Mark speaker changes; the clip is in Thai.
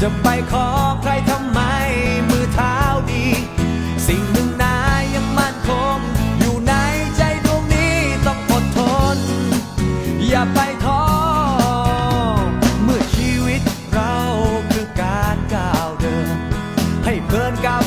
Speaker 1: จะไปขอใครทำไม มือเท้าดี สิ่งหนึ่งนายังมั่นคง อยู่ในใจดวงนี้ต้องอดทน อย่าไปท้อเมื่อชีวิตเราคือการก้าวเดิน ให้เพลินกับ